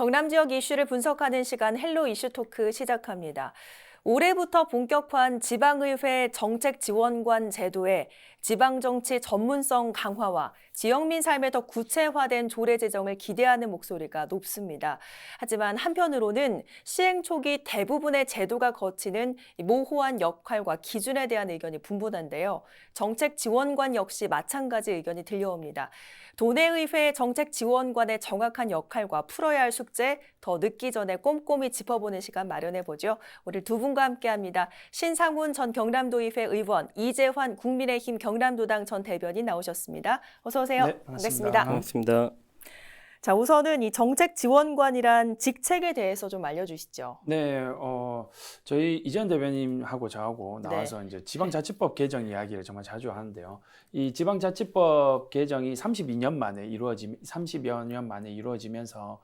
경남 지역 이슈를 분석하는 시간 헬로 이슈 토크 시작합니다. 올해부터 본격화한 지방의회 정책 지원관 제도에 지방정치 전문성 강화와 지역민 삶에 더 구체화된 조례 제정을 기대하는 목소리가 높습니다. 하지만 한편으로는 시행 초기 대부분의 제도가 거치는 이 모호한 역할과 기준에 대한 의견이 분분한데요. 정책 지원관 역시 마찬가지 의견이 들려옵니다. 도내의회 정책 지원관의 정확한 역할과 풀어야 할 숙제 더 늦기 전에 꼼꼼히 짚어보는 시간 마련해 보죠. 오늘 두분 과 함께합니다. 신상훈 전 경남도의회 의원, 이재환 국민의힘 경남도당 전 대변인 나오셨습니다. 어서 오세요. 네, 반갑습니다. 반갑습니다. 자, 우선은 이 정책 지원관이란 직책에 대해서 좀 알려주시죠. 네, 어, 저희 이전 대변인하고 저하고 네. 나와서 이제 지방자치법 개정 이야기를 정말 자주 하는데요. 이 지방자치법 개정이 32년 만에 이루어지, 30여 년 만에 이루어지면서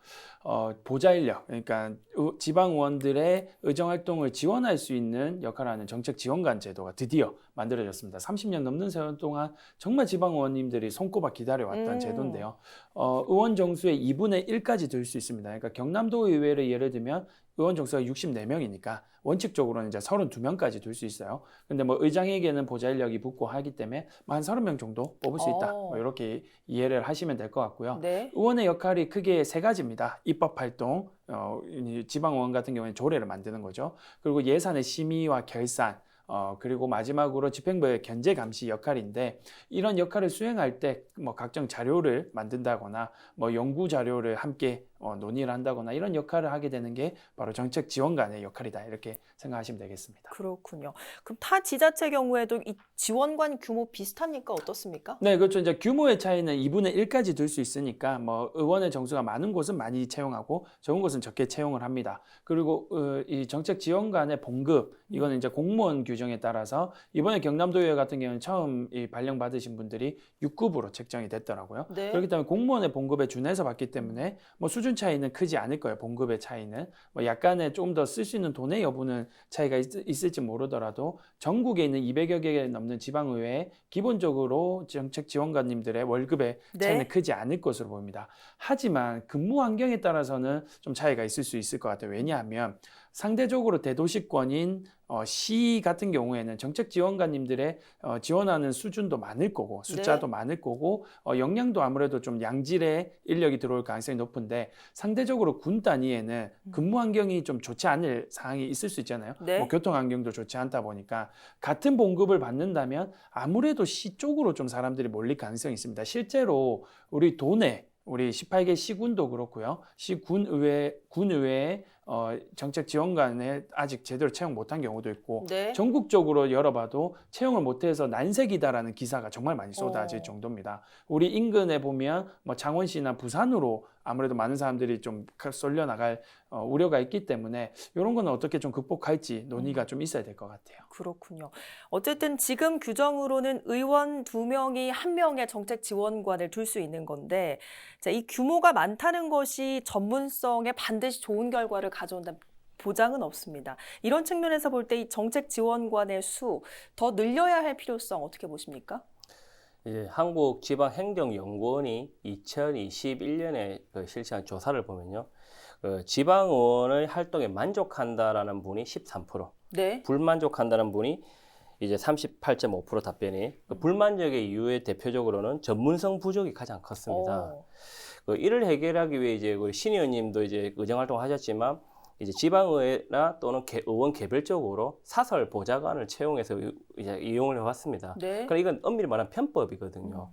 어, 보좌 인력, 그러니까 의- 지방 의원들의 의정 활동을 지원할 수 있는 역할을 하는 정책 지원관 제도가 드디어 만들어졌습니다. 30년 넘는 세월 동안 정말 지방 의원님들이 손꼽아 기다려왔던 음. 제도인데요. 어, 의원 정수의 2분의 1까지 들 수 있습니다. 그러니까 경남도 의회를 예를 들면 의원 정수가 64명이니까 원칙적으로는 이제 32명까지 둘 수 있어요. 근데 뭐 의장에게는 보좌 인력이 붙고 하기 때문에 뭐한 30명 정도 뽑을 수 있다. 어. 뭐 이렇게 이해를 하시면 될 것 같고요. 네. 의원의 역할이 크게 세 가지입니다. 입법 활동, 어, 이 지방 의원 같은 경우에는 조례를 만드는 거죠. 그리고 예산의 심의와 결산, 어, 그리고 마지막으로 집행부의 견제 감시 역할인데 이런 역할을 수행할 때 뭐 각종 자료를 만든다거나 뭐 연구 자료를 함께 어, 논의를 한다거나 이런 역할을 하게 되는 게 바로 정책 지원관의 역할이다 이렇게 생각하시면 되겠습니다. 그렇군요. 그럼 타 지자체 경우에도 이 지원관 규모 비슷합니까? 어떻습니까? 네, 그렇죠. 이제 규모의 차이는 2분의 1까지 둘수 있으니까 뭐 의원의 정수가 많은 곳은 많이 채용하고 적은 곳은 적게 채용을 합니다. 그리고 어, 이 정책 지원관의 봉급 이거는 이제 공무원 규정에 따라서 이번에 경남도의회 같은 경우는 처음 이 발령 받으신 분들이 6급으로 책정이 됐더라고요. 네. 그렇기 때문에 공무원의 봉급에 준해서 받기 때문에 뭐 수준 차이는 크지 않을 거예요. 봉급의 차이는 뭐 약간의 조금 더 쓸 수 있는 돈의 여부는 차이가 있, 을지 모르더라도 전국에 있는 200여 개 넘는 지방의회에 기본적으로 정책 지원관님들의 월급의 네. 차이는 크지 않을 것으로 보입니다. 하지만 근무 환경에 따라서는 좀 차이가 있을 수 있을 것 같아요. 왜냐하면 상대적으로 대도시권인 어, 시 같은 경우에는 정책 지원관님들의 어, 지원하는 수준도 많을 거고 숫자도 많을 거고 어, 역량도 아무래도 좀 양질의 인력이 들어올 가능성이 높은데 상대적으로 군 단위에는 근무 환경이 좀 좋지 않을 상황이 있을 수 있잖아요. 네. 뭐 교통 환경도 좋지 않다 보니까 같은 봉급을 받는다면 아무래도 시 쪽으로 좀 사람들이 몰릴 가능성이 있습니다. 실제로 우리 도내 우리 18개 시군도 그렇고요. 시군 의회 군 의회에 어, 정책 지원관에 아직 제대로 채용 못한 경우도 있고 네. 전국적으로 열어봐도 채용을 못해서 난색이다라는 기사가 정말 많이 쏟아질 어. 정도입니다. 우리 인근에 보면 뭐 창원시나 부산으로 아무래도 많은 사람들이 좀 쏠려 나갈 어, 우려가 있기 때문에 이런 거는 어떻게 좀 극복할지 논의가 좀 있어야 될 것 같아요. 그렇군요. 어쨌든 지금 규정으로는 의원 두 명이 한 명의 정책 지원관을 둘 수 있는 건데, 자, 이 규모가 많다는 것이 전문성에 반드시 좋은 결과를 가져온다. 보장은 없습니다. 이런 측면에서 볼 때 이 정책 지원관의 수 더 늘려야 할 필요성 어떻게 보십니까? 이제 한국 지방 행정 연구원이 2021년에 그 실시한 조사를 보면요. 그 지방의원의 활동에 만족한다라는 분이 13%, 네. 불만족한다는 분이 이제 38.5% 답변이 그 불만족의 이유의 대표적으로는 전문성 부족이 가장 컸습니다. 어, 그 이를 해결하기 위해 이제 우리 신 의원님도 이제 의정 활동을 하셨지만 이제 지방의회나 또는 개- 의원 개별적으로 사설 보좌관을 채용해서 이- 이제 이용을 해왔습니다. 네. 그러니까 이건 엄밀히 말하면 편법이거든요.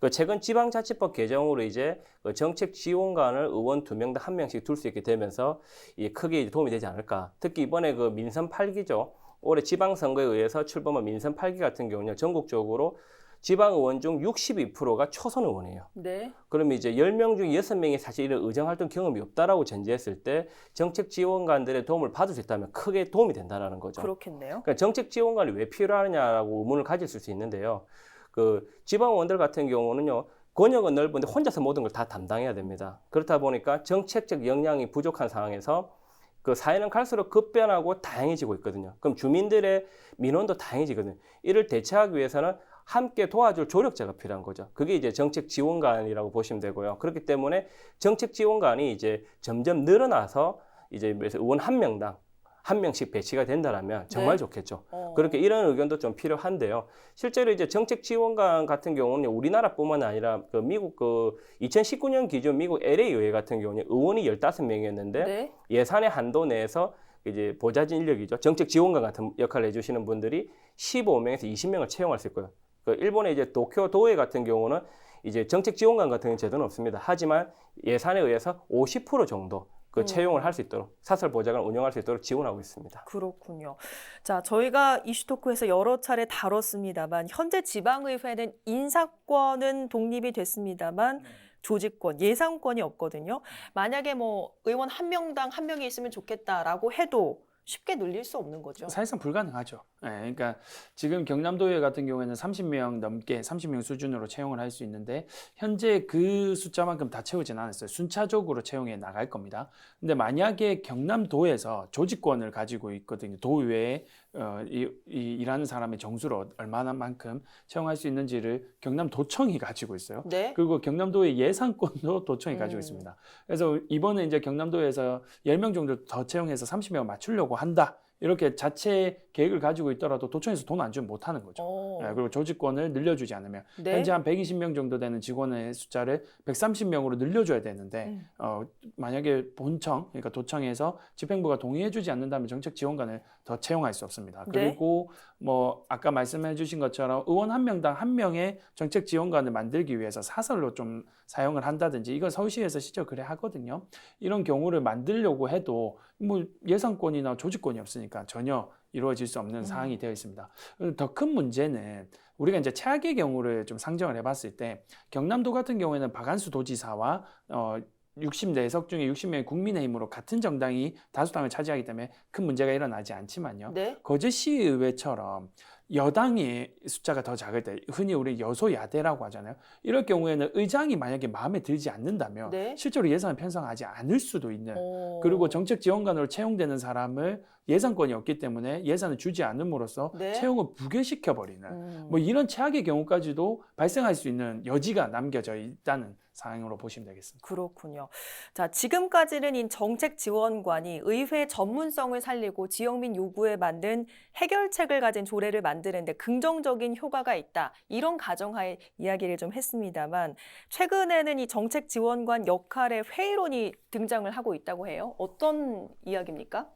그 최근 지방자치법 개정으로 이제 그 정책 지원관을 의원 두명당한 명씩 둘 수 있게 되면서 이게 크게 도움이 되지 않을까. 특히 이번에 그 민선 8기죠. 올해 지방선거에 의해서 출범한 민선 8기 같은 경우는 전국적으로 지방의원 중 62%가 초선 의원이에요. 네. 그러면 이제 10명 중 6명이 사실 이런 의정활동 경험이 없다라고 전제했을 때 정책 지원관들의 도움을 받을 수 있다면 크게 도움이 된다라는 거죠. 그렇겠네요. 그러니까 정책 지원관이 왜 필요하느냐라고 의문을 가질 수 있는데요. 그 지방의원들 같은 경우는요. 권역은 넓은데 혼자서 모든 걸 다 담당해야 됩니다. 그렇다 보니까 정책적 역량이 부족한 상황에서 그 사회는 갈수록 급변하고 다양해지고 있거든요. 그럼 주민들의 민원도 다양해지거든요. 이를 대체하기 위해서는 함께 도와줄 조력자가 필요한 거죠. 그게 이제 정책 지원관이라고 보시면 되고요. 그렇기 때문에 정책 지원관이 이제 점점 늘어나서 이제 의원 한 명당 한 명씩 배치가 된다라면 정말 네. 좋겠죠. 어. 그렇게 이런 의견도 좀 필요한데요. 실제로 이제 정책 지원관 같은 경우는 우리나라뿐만 아니라 그 미국 그 2019년 기준 미국 LA 의회 같은 경우는 의원이 15명이었는데 네. 예산의 한도 내에서 이제 보좌진 인력이죠. 정책 지원관 같은 역할을 해주시는 분들이 15명에서 20명을 채용할 수 있고요. 그 일본의 이제 도쿄 도에 같은 경우는 이제 정책 지원관 같은 제도는 없습니다. 하지만 예산에 의해서 50% 정도 그 음. 채용을 할 수 있도록 사설 보좌관을 운영할 수 있도록 지원하고 있습니다. 그렇군요. 자, 저희가 이슈토크에서 여러 차례 다뤘습니다만 현재 지방의회는 인사권은 독립이 됐습니다만 조직권, 예산권이 없거든요. 만약에 뭐 의원 한 명당 한 명이 있으면 좋겠다라고 해도 쉽게 늘릴 수 없는 거죠. 사실상 불가능하죠. 예, 그러니까 지금 경남도의회 같은 경우에는 30명 넘게 30명 수준으로 채용을 할 수 있는데 현재 그 숫자만큼 다 채우진 않았어요. 순차적으로 채용해 나갈 겁니다. 근데 만약에 경남도에서 조직권을 가지고 있거든요. 도의회에 어, 이, 이 일하는 사람의 정수를 어- 얼마나 만큼 채용할 수 있는지를 경남도청이 가지고 있어요. 네. 그리고 경남도의 예산권도 도청이 가지고 음. 있습니다. 그래서 이번에 이제 경남도에서 10명 정도 더 채용해서 30명 맞추려고 한다. 이렇게 자체 계획을 가지고 있더라도 도청에서 돈 안 주면 못 하는 거죠. 어. 예, 그리고 조직권을 늘려주지 않으면 네. 현재 한 120명 정도 되는 직원의 숫자를 130명으로 늘려줘야 되는데 음. 어, 만약에 본청 그러니까 도청에서 집행부가 동의해주지 않는다면 정책 지원관을 더 채용할 수 없습니다. 네. 그리고 뭐 아까 말씀해 주신 것처럼 의원 한 명당 한 명의 정책 지원관을 만들기 위해서 사설로 좀 사용을 한다든지 이건 서울시에서 실제 그래 하거든요. 이런 경우를 만들려고 해도 뭐 예산권이나 조직권이 없으니까 전혀 이루어질 수 없는 음. 상황이 되어 있습니다. 더 큰 문제는 우리가 이제 최악의 경우를 좀 상정을 해봤을 때 경남도 같은 경우에는 박안수 도지사와 어 64석 중에 60명의 국민의힘으로 같은 정당이 다수당을 차지하기 때문에 큰 문제가 일어나지 않지만요. 네. 거제 시의회처럼 여당의 숫자가 더 작을 때 흔히 우리 여소야대라고 하잖아요. 이럴 경우에는 의장이 만약에 마음에 들지 않는다면 네. 실제로 예산을 편성하지 않을 수도 있는 어. 그리고 정책 지원관으로 채용되는 사람을 예산권이 없기 때문에 예산을 주지 않음으로써 네. 채용을 부결시켜 버리는 음. 뭐 이런 최악의 경우까지도 발생할 수 있는 여지가 남겨져 있다는 상황으로 보시면 되겠습니다. 그렇군요. 자, 지금까지는 이 정책 지원관이 의회 전문성을 살리고 지역민 요구에 맞는 해결책을 가진 조례를 만드는데 긍정적인 효과가 있다. 이런 가정하에 이야기를 좀 했습니다만 최근에는 이 정책 지원관 역할의 회의론이 등장을 하고 있다고 해요. 어떤 이야기입니까?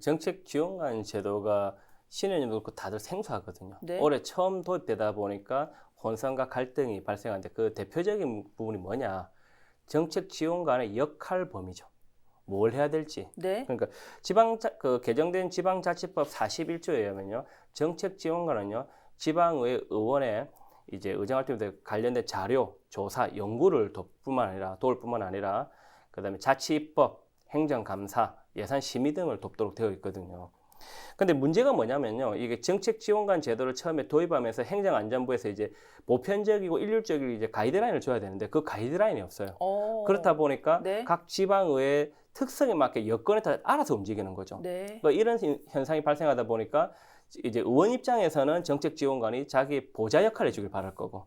정책 지원관 제도가 신현님도 그렇고 다들 생소하거든요. 네. 올해 처음 도입되다 보니까 혼선과 갈등이 발생하는데 그 대표적인 부분이 뭐냐? 정책 지원관의 역할 범위죠. 뭘 해야 될지. 네. 그러니까 지방 그 개정된 지방자치법 41조에 의하면요. 정책 지원관은요. 지방의 의원의 이제 의정활동에 관련된 자료, 조사, 연구를 돕뿐만 아니라 도울 뿐만 아니라 그다음에 자치입법, 행정감사, 예산 심의 등을 돕도록 되어 있거든요. 근데 문제가 뭐냐면요. 이게 정책 지원관 제도를 처음에 도입하면서 행정안전부에서 이제 보편적이고 일률적인 이제 가이드라인을 줘야 되는데 그 가이드라인이 없어요. 어. 그렇다 보니까 네. 각 지방의 특성에 맞게 여건에 따라 알아서 움직이는 거죠. 네. 뭐 이런 현- 현상이 발생하다 보니까 이제 의원 입장에서는 정책 지원관이 자기 보좌 역할을 해주길 바랄 거고,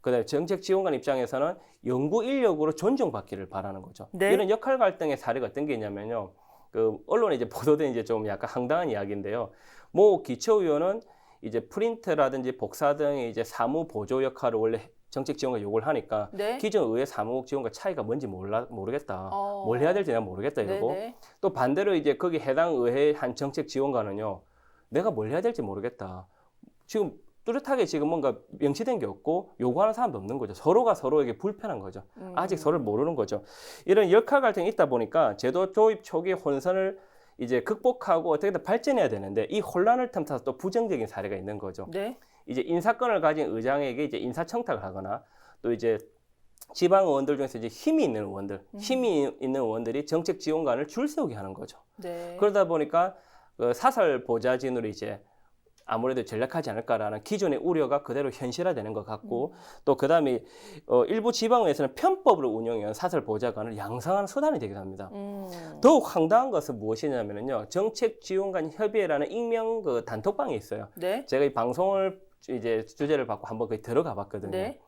그다음에 정책 지원관 입장에서는 연구 인력으로 존중받기를 바라는 거죠. 네. 이런 역할 갈등의 사례가 어떤 게 있냐면요. 그 언론에 이제 보도된 이제 좀 약간 황당한 이야기인데요. 모 기초위원은 이제 프린트라든지 복사 등의 이제 사무 보조 역할을 원래 정책 지원관 요구를 하니까 네. 기존 의회 사무국 지원과 차이가 뭔지 몰라 모르겠다. 어. 뭘 해야 될지 내가 모르겠다 이러고 네, 네. 또 반대로 이제 거기 해당 의회 한 정책 지원관은요 내가 뭘 해야 될지 모르겠다 지금 뚜렷하게 지금 뭔가 명시된 게 없고 요구하는 사람도 없는 거죠 서로가 서로에게 불편한 거죠 음. 아직 서로를 모르는 거죠 이런 역할 갈등이 있다 보니까 제도 도입 초기 혼선을 이제 극복하고 어떻게든 발전해야 되는데 이 혼란을 틈타서 또 부정적인 사례가 있는 거죠 네. 이제 인사권을 가진 의장에게 이제 인사청탁을 하거나 또 이제 지방 의원들 중에서 이제 힘이 있는 의원들, 음. 힘이 있는 의원들이 정책 지원관을 줄 세우게 하는 거죠. 네. 그러다 보니까 그 사설 보좌진으로 이제 아무래도 전략하지 않을까라는 기존의 우려가 그대로 현실화되는 것 같고 또 그 다음에 어, 일부 지방에서는 편법으로 운영해온 사설 보좌관을 양성하는 수단이 되기도 합니다. 음. 더욱 황당한 것은 무엇이냐면요, 정책 지원관 협의회라는 익명 그 단톡방이 있어요. 네. 제가 이 방송을 이제 주제를 받고 한번 거기 들어가 봤거든요. 네.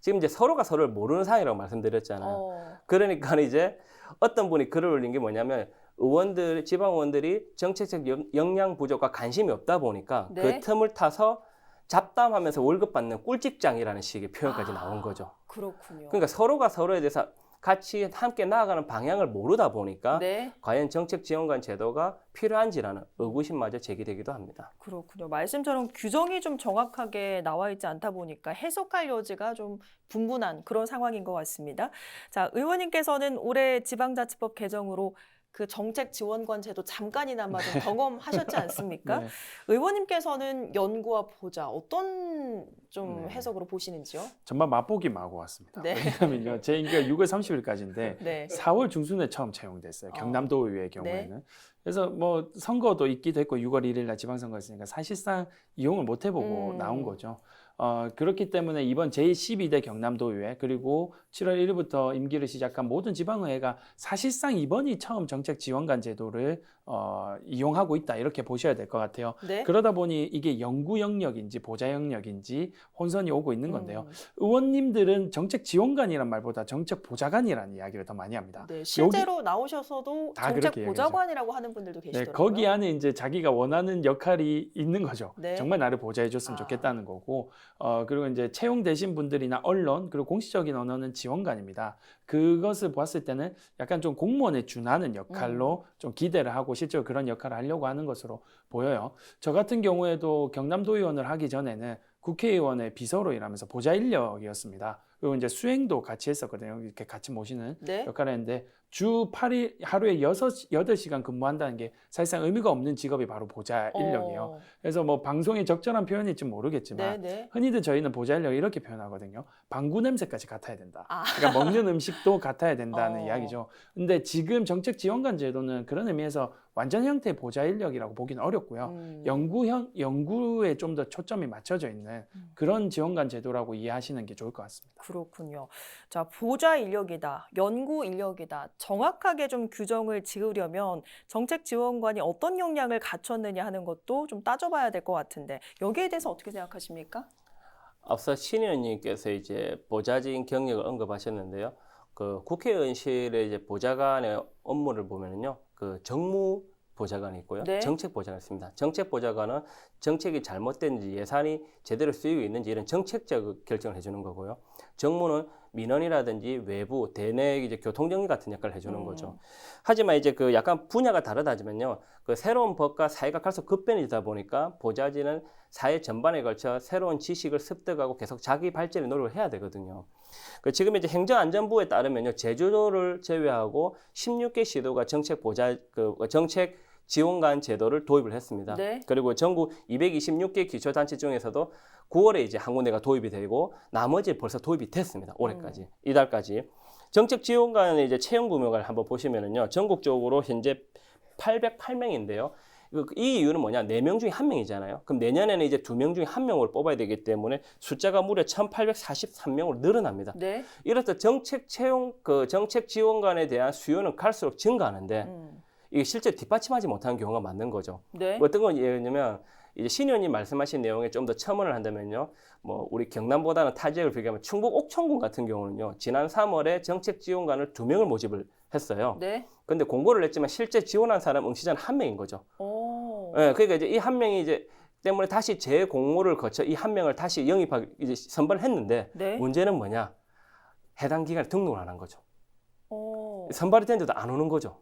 지금 이제 서로가 서로를 모르는 사이라고 말씀드렸잖아요. 어. 그러니까 이제 어떤 분이 글을 올린 게 뭐냐면 의원들 지방 의원들이 정책적 영- 역량 부족과 관심이 없다 보니까 네. 그 틈을 타서 잡담하면서 월급 받는 꿀직장이라는 식의 표현까지 아. 나온 거죠. 그렇군요. 그러니까 서로가 서로에 대해서 같이 함께 나아가는 방향을 모르다 보니까 네. 과연 정책 지원관 제도가 필요한지라는 의구심마저 제기되기도 합니다. 그렇군요. 말씀처럼 규정이 좀 정확하게 나와 있지 않다 보니까 해석할 여지가 좀 분분한 그런 상황인 것 같습니다. 자, 의원님께서는 올해 지방자치법 개정으로 그 정책 지원관 제도 잠깐이나마 좀 경험하셨지 않습니까? 네. 의원님께서는 연구와 보자 어떤 좀 네. 해석으로 보시는지요? 정말 맛보기 마구 왔습니다. 네. 왜냐하면요, 제 임기가 6월 30일까지인데 네. 4월 중순에 처음 채용됐어요. 어. 경남도의회 경우에는. 그래서 뭐 선거도 있기도 했고 6월 1일 날 지방선거 있으니까 사실상 이용을 못 해보고 음. 나온 거죠. 어, 그렇기 때문에 이번 제12대 경남도의회 그리고 7월 1일부터 임기를 시작한 모든 지방의회가 사실상 이번이 처음 정책 지원관 제도를 어, 이용하고 있다 이렇게 보셔야 될 것 같아요. 네. 그러다 보니 이게 연구 영역인지 보좌 영역인지 혼선이 오고 있는 건데요. 음, 의원님들은 정책 지원관이란 말보다 정책 보좌관이라는 이야기를 더 많이 합니다. 네. 실제로 나오셔서도 다 정책 그렇게 보좌관이라고 하는 분들도 네, 계시더라고요. 거기 안에 이제 자기가 원하는 역할이 있는 거죠. 네. 정말 나를 보좌해줬으면 아. 좋겠다는 거고, 어, 그리고 이제 채용되신 분들이나 언론, 그리고 공식적인 언어는 지원관입니다. 그것을 보았을 때는 약간 좀 공무원에 준하는 역할로 음. 좀 기대를 하고 실제로 그런 역할을 하려고 하는 것으로 보여요. 저 같은 경우에도 경남도 의원을 하기 전에는 국회의원의 비서로 일하면서 보좌 인력이었습니다. 그리고 이제 수행도 같이 했었거든요. 이렇게 같이 모시는 네. 역할을 했는데 주 8일 하루에 6, 8시간 근무한다는 게 사실상 의미가 없는 직업이 바로 보좌 인력이에요. 어, 그래서 뭐 방송에 적절한 표현일지 모르겠지만 네, 네. 흔히들 저희는 보좌 인력 이렇게 표현하거든요. 방구 냄새까지 같아야 된다. 아. 그러니까 먹는 음식도 같아야 된다는 어. 이야기죠. 근데 지금 정책 지원관 제도는 그런 의미에서 완전 형태의 보좌 인력이라고 보기는 어렵고요. 음. 연구형 연구에 좀 더 초점이 맞춰져 있는 음. 그런 지원관 제도라고 이해하시는 게 좋을 것 같습니다. 그렇군요. 자, 보좌 인력이다, 연구 인력이다. 정확하게 좀 규정을 지으려면 정책 지원관이 어떤 역량을 갖췄느냐 하는 것도 좀 따져봐야 될 것 같은데 여기에 대해서 어떻게 생각하십니까? 앞서 신 의원님께서 이제 보좌진 경력을 언급하셨는데요. 그 국회의원실의 이제 보좌관의 업무를 보면은요, 그 정무 보좌관이 있고요, 네. 정책 보좌관이 있습니다. 정책 보좌관은 정책이 잘못됐는지 예산이 제대로 쓰이고 있는지 이런 정책적 결정을 해주는 거고요. 정무는 민원이라든지 외부 대내 이제 교통정리 같은 역할을 해주는 음. 거죠. 하지만 이제 그 약간 분야가 다르다지만요, 그 새로운 법과 사회가 갈수록 급변이다 보니까 보좌진은 사회 전반에 걸쳐 새로운 지식을 습득하고 계속 자기 발전에 노력을 해야 되거든요. 그 지금 이제 행정안전부에 따르면요, 제주도를 제외하고 16개 시도가 정책 보좌 그 정책 지원관 제도를 도입을 했습니다. 네. 그리고 전국 226개 기초단체 중에서도 9월에 이제 한 군데가 도입이 되고 나머지 벌써 도입이 됐습니다. 올해까지 이달까지 정책 지원관의 이제 채용 규모를 한번 보시면은요, 전국적으로 현재 808명인데요. 이 이유는 뭐냐? 4명 중에 1명이잖아요. 그럼 내년에는 이제 2명 중에 1명을 뽑아야 되기 때문에 숫자가 무려 1843명으로 늘어납니다. 네. 이렇다 정책 채용 그 정책 지원관에 대한 수요는 갈수록 증가하는데 음. 이게 실제 뒷받침하지 못하는 경우가 많는 거죠. 네. 어떤 건 예냐면 이제 신 의원님 말씀하신 내용에 좀 더 첨언을 한다면요. 뭐 우리 경남보다는 타 지역을 비교하면 충북 옥천군 같은 경우는요. 지난 3월에 정책 지원관을 두 명을 모집을 했어요. 네. 근데 공고를 냈지만 실제 지원한 사람 응시자는 한 명인 거죠. 오. 예, 그러니까 이제 이 한 명이 이제 때문에 다시 재공모를 거쳐 이 한 명을 다시 영입하기 이제 선발을 했는데 네. 문제는 뭐냐? 해당 기간에 등록을 안 한 거죠. 오. 선발이 됐는데도 안 오는 거죠.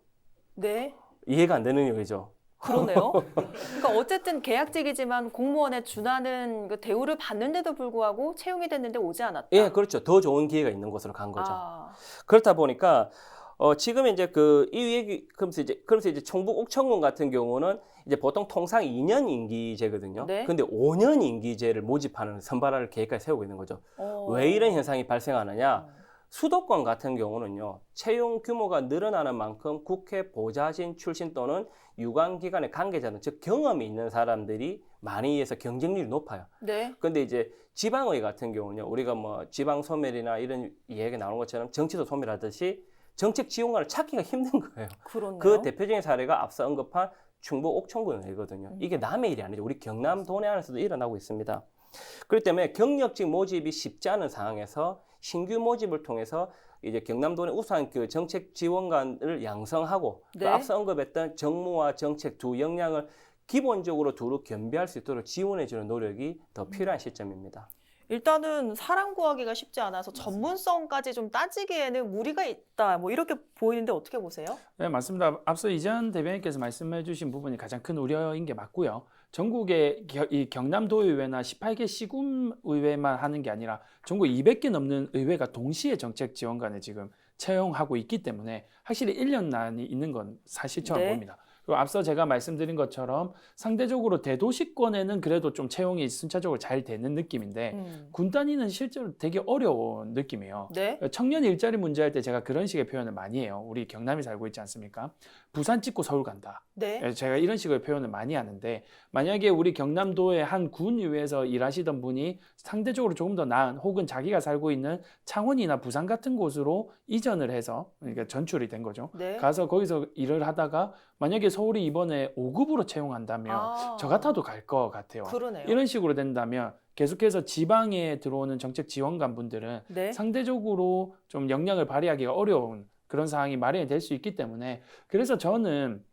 네. 이해가 안 되는 얘기죠. 그러네요. 그러니까 어쨌든 계약직이지만 공무원에 준하는 그 대우를 받는데도 불구하고 채용이 됐는데 오지 않았다. 예, 그렇죠. 더 좋은 기회가 있는 곳으로 간 거죠. 아, 그렇다 보니까 어 지금 이제 그이 얘기 그러면서 이제 그러면서 이제 충북 옥천군 같은 경우는 이제 보통 통상 2년 임기제거든요. 네. 근데 5년 임기제를 모집하는 선발할 계획까지 세우고 있는 거죠. 어. 왜 이런 현상이 발생하느냐? 음. 수도권 같은 경우는요, 채용 규모가 늘어나는 만큼 국회 보좌진 출신 또는 유관기관의 관계자는 즉 경험이 있는 사람들이 많이 해서 경쟁률이 높아요. 네. 근데 이제 지방의 같은 경우는요, 우리가 뭐 지방 소멸이나 이런 이야기 나오는 것처럼 정치도 소멸하듯이 정책 지원관을 찾기가 힘든 거예요. 그렇네요. 그 대표적인 사례가 앞서 언급한 충북 옥천군이거든요. 음. 이게 남의 일이 아니죠. 우리 경남 도내 안에서도 일어나고 있습니다. 그렇기 때문에 경력직 모집이 쉽지 않은 상황에서 신규 모집을 통해서 이제 경남도는 우수한 그 정책 지원관을 양성하고 그 네. 앞서 언급했던 정무와 정책 두 역량을 기본적으로 두루 겸비할 수 있도록 지원해주는 노력이 더 필요한 시점입니다. 일단은 사람 구하기가 쉽지 않아서 전문성까지 좀 따지기에는 무리가 있다. 뭐 이렇게 보이는데 어떻게 보세요? 네, 맞습니다. 앞서 이전 대변인께서 말씀해 주신 부분이 가장 큰 우려인 게 맞고요. 전국의 겨- 이 경남도의회나 18개 시군의회만 하는 게 아니라 전국 200개 넘는 의회가 동시에 정책 지원관을 지금 채용하고 있기 때문에 확실히 1년 난이 있는 건 사실처럼 네. 보입니다. 그리고 앞서 제가 말씀드린 것처럼 상대적으로 대도시권에는 그래도 좀 채용이 순차적으로 잘 되는 느낌인데 음. 군 단위는 실제로 되게 어려운 느낌이에요. 네. 청년 일자리 문제할 때 제가 그런 식의 표현을 많이 해요. 우리 경남에 살고 있지 않습니까? 부산 찍고 서울 간다. 네. 예, 제가 이런 식의 표현을 많이 하는데 만약에 우리 경남도의 한 군의회에서 일하시던 분이 상대적으로 조금 더 나은 혹은 자기가 살고 있는 창원이나 부산 같은 곳으로 이전을 해서 그러니까 전출이 된 거죠. 네. 가서 거기서 일을 하다가 만약에 서울이 이번에 5급으로 채용한다면 아, 저 같아도 갈 것 같아요. 그러네요. 이런 식으로 된다면 계속해서 지방에 들어오는 정책 지원관 분들은 네. 상대적으로 좀 역량을 발휘하기가 어려운 그런 상황이 마련이 될 수 있기 때문에 그래서 저는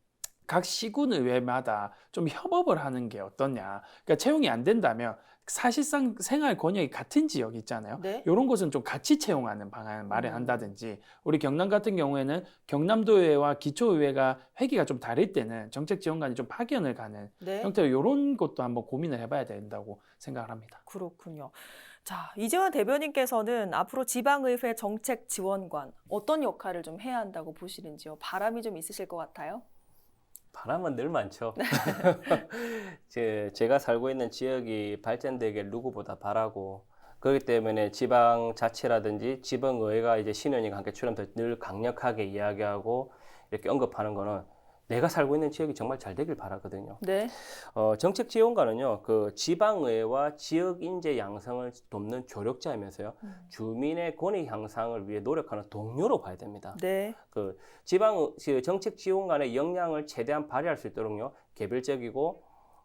각 시군 의회마다 좀 협업을 하는 게 어떠냐. 그러니까 채용이 안 된다면 사실상 생활 권역이 같은 지역 있잖아요. 네. 이런 곳은 좀 같이 채용하는 방안을 마련한다든지 우리 경남 같은 경우에는 경남도의회와 기초의회가 회기가 좀 다를 때는 정책 지원관이 좀 파견을 가는 네. 형태로 이런 것도 한번 고민을 해봐야 된다고 생각을 합니다. 그렇군요. 자, 이재원 대변인께서는 앞으로 지방의회 정책 지원관 어떤 역할을 좀 해야 한다고 보시는지요? 바람이 좀 있으실 것 같아요. 바람은 늘 많죠. 제, 제가 살고 있는 지역이 발전되길 누구보다 바라고 그렇기 때문에 지방 자치라든지 지방의회가 이제 신현이가 함께 출연해서 늘 강력하게 이야기하고 이렇게 언급하는 거는 내가 살고 있는 지역이 정말 잘 되길 바라거든요. 네. 어, 정책 지원관은요, 그 지방의회와 지역 인재 양성을 돕는 조력자이면서요, 음. 주민의 권익 향상을 위해 노력하는 동료로 봐야 됩니다. 네. 그 지방 그 정책 지원관의 역량을 최대한 발휘할 수 있도록요 개별적이고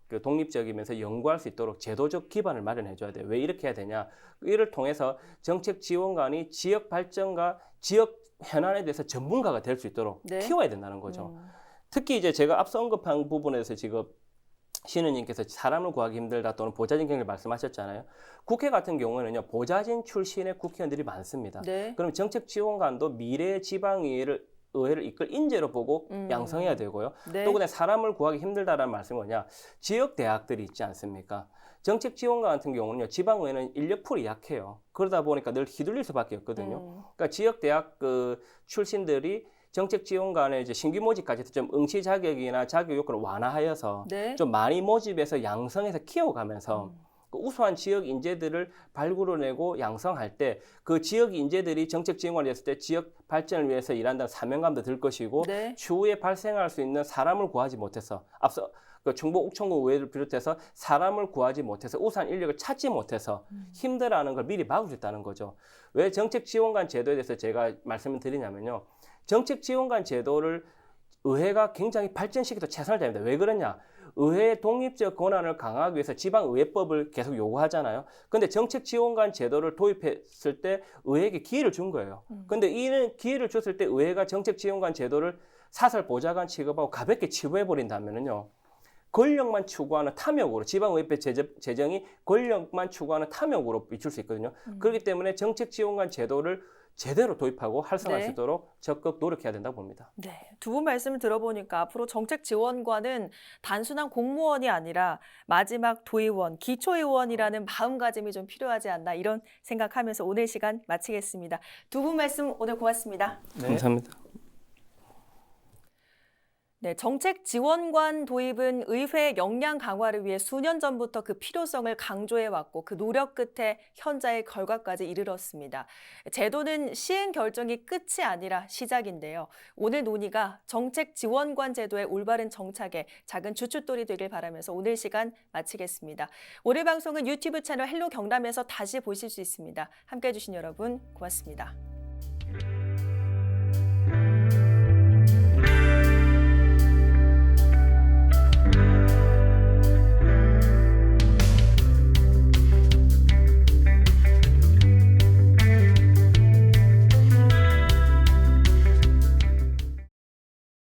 그 독립적이면서 연구할 수 있도록 제도적 기반을 마련해 줘야 돼요. 왜 이렇게 해야 되냐? 이를 통해서 정책 지원관이 지역 발전과 지역 현안에 대해서 전문가가 될 수 있도록 네. 키워야 된다는 거죠. 음. 특히 이제 제가 앞서 언급한 부분에서 지금 신우님께서 사람을 구하기 힘들다 또는 보좌진 경를 말씀하셨잖아요. 국회 같은 경우에는요 보좌진 출신의 국회의원들이 많습니다. 네. 그럼 정책 지원관도 미래의 지방의회를 의회를 이끌 인재로 보고 음. 양성해야 되고요. 네. 또 그다음에 사람을 구하기 힘들다라는 말씀은 뭐냐? 지역 대학들이 있지 않습니까? 정책 지원관 같은 경우는요, 지방의회는 인력풀이 약해요. 그러다 보니까 늘 휘둘릴 수밖에 없거든요. 음. 그러니까 지역 대학 그 출신들이 정책 지원관의 이제 신규 모집까지 좀 응시 자격이나 자격 요건을 완화하여서 네. 좀 많이 모집해서 양성해서 키워가면서 음. 그 우수한 지역 인재들을 발굴해내고 양성할 때 그 지역 인재들이 정책 지원관이 됐을 때 지역 발전을 위해서 일한다는 사명감도 들 것이고 네. 추후에 발생할 수 있는 사람을 구하지 못해서 앞서 그 충북 옥천구 의회를 비롯해서 사람을 구하지 못해서 우수한 인력을 찾지 못해서 음. 힘들어하는 걸 미리 막을 수 있다는 거죠. 왜 정책 지원관 제도에 대해서 제가 말씀을 드리냐면요. 정책 지원관 제도를 의회가 굉장히 발전시켜도 최선을 다합니다. 왜 그러냐? 의회의 독립적 권한을 강화하기 위해서 지방의회법을 계속 요구하잖아요. 근데 정책 지원관 제도를 도입했을 때 의회에게 기회를 준 거예요. 음. 근데 이는 기회를 줬을 때 의회가 정책 지원관 제도를 사설 보좌관 취급하고 가볍게 치부해 버린다면은요. 권력만 추구하는 탐욕으로 지방의회 재정, 재정이 권력만 추구하는 탐욕으로 비출 수 있거든요. 음. 그렇기 때문에 정책 지원관 제도를 제대로 도입하고 활성화할 네. 수 있도록 적극 노력해야 된다고 봅니다. 네. 두 분 말씀을 들어보니까 앞으로 정책 지원관은 단순한 공무원이 아니라 마지막 도의원, 기초의원이라는 마음가짐이 좀 필요하지 않나 이런 생각하면서 오늘 시간 마치겠습니다. 두 분 말씀 오늘 고맙습니다. 네. 감사합니다. 네, 정책 지원관 도입은 의회 역량 강화를 위해 수년 전부터 그 필요성을 강조해 왔고 그 노력 끝에 현재의 결과까지 이르렀습니다. 제도는 시행 결정이 끝이 아니라 시작인데요. 오늘 논의가 정책 지원관 제도의 올바른 정착에 작은 주춧돌이 되길 바라면서 오늘 시간 마치겠습니다. 오늘 방송은 유튜브 채널 헬로 경남에서 다시 보실 수 있습니다. 함께 해주신 여러분 고맙습니다.